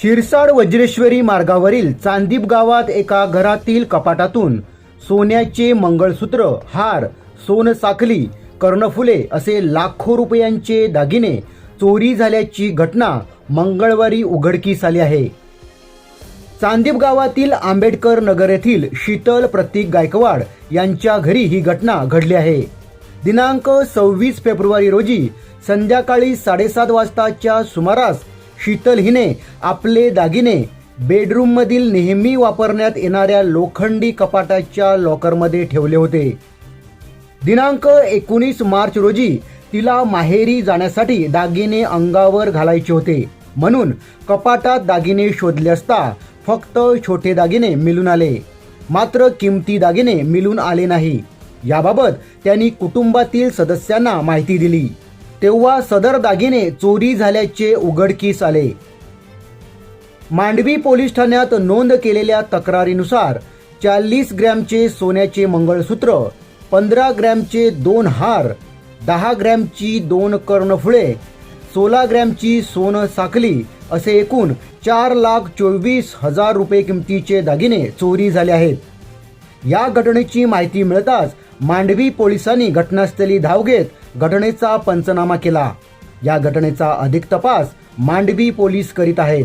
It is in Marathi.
शिरसाड वज्रेश्वरी मार्गावरील चांदीप गावात एका घरातील कपाटातून सोन्याचे मंगळसूत्र हार सोनसाखली कर्णफुले असे लाखो रुपयांचे दागिने चोरी झाल्याची घटना मंगळवारी उघडकीस आली आहे. चांदीप गावातील आंबेडकर नगर येथील शीतल प्रतीक गायकवाड यांच्या घरी ही घटना घडली आहे. दिनांक सव्वीस फेब्रुवारी रोजी संध्याकाळी साडेसात वाजताच्या सुमारास शीतल हिने आपले दागिने बेडरूममधील नेहमी वापरण्यात येणाऱ्या लोखंडी कपाटाच्या लॉकरमध्ये ठेवले होते. दिनांक एकोणीस मार्च रोजी तिला माहेरी जाण्यासाठी दागिने अंगावर घालायचे होते. म्हणून कपाटात दागिने शोधले असता फक्त छोटे दागिने मिळून आले. मात्र किमती दागिने मिळून आले नाही. याबाबत त्यांनी कुटुंबातील सदस्यांना माहिती दिली. तेव्हा सदर दागिने चोरी झाल्याचे उघडकीस आले. मांडवी पोलीस ठाण्यात नोंद केलेल्या तक्रारीनुसार चाळीस ग्रॅमचे सोन्याचे मंगळसूत्र पंधरा ग्रॅमचे दोन हार दहा ग्रॅमची दोन कर्णफुळे सोळा ग्रॅमची सोनं साखली असे एकूण चार लाख चोवीस हजार रुपये किमतीचे दागिने चोरी झाले आहेत. या घटनेची माहिती मिळताच मांडवी पोलिसांनी घटनास्थळी धाव घेत घटनेचा पंचनामा केला. या घटनेचा अधिक तपास मांडवी पोलीस करीत आहेत.